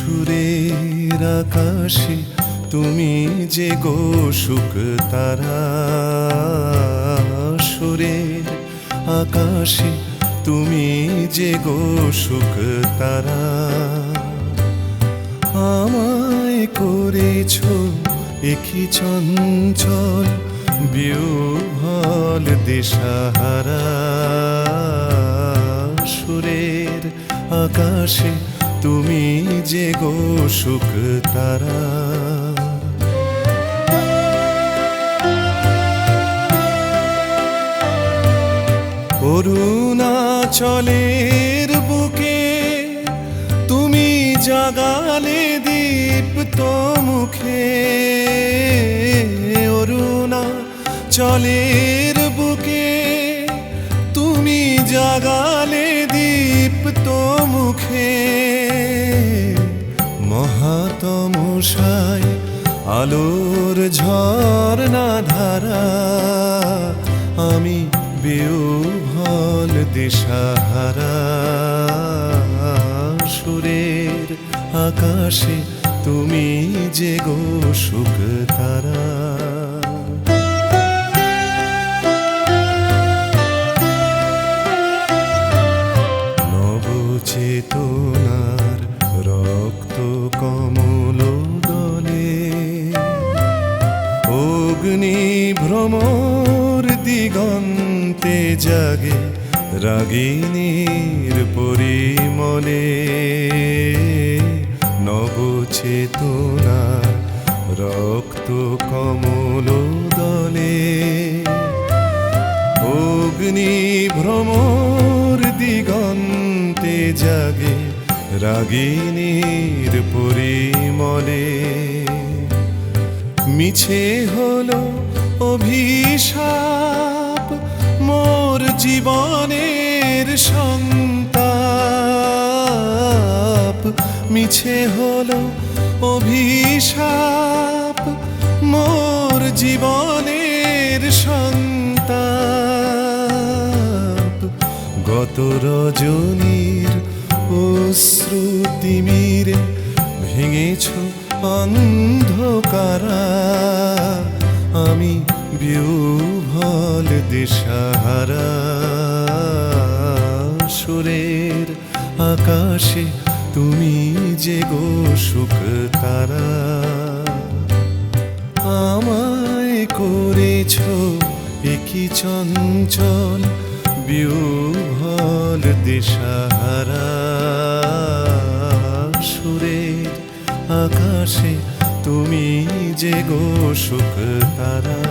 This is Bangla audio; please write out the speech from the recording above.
সুরের আকাশে তুমি যে গো সুখ তারা। সুরের আকাশে তুমি যে গো সুখ তারা। আমায় করেছ একই চঞ্চল বিহল দিশাহারা। সুরের আকাশে তুমি যে গো সুখ তারা। অরুণাচলের বুকে তুমি জাগালে দীপ তো মুখে অরুণাচলের বুকে তুমি জাগালে দীপ তো মুখে মহাতমশায় আলোর ঝর্ণা ধারা আমি বেউভল দিশাহারা। সুরের আকাশে তুমি যে গো সুখ অগ্নি ভ্রমর দিগন্তে জাগে রাগিনীর পরিমলে। নবচেতনার রক্ত কমল দলে। অগ্নি ভ্রমর দিগন্তে জাগে রাগিনীর পরিমলে। মিছে হলো অভিশাপ, মোর জীবনের সন্তাপ। মিছে হলো অভিশাপ, মোর জীবনের সন্তাপ। গত রজনীর অশ্রুতিমিরে ভেঙেছ অন্ধকারা, আমি বিহল দিশাহারা। সুরের আকাশে তুমি যে গো সুখ তারা। আমায় করেছ একই চঞ্চল বিহল দিশাহারা। আকাশে তুমি যে গো সুখ তারা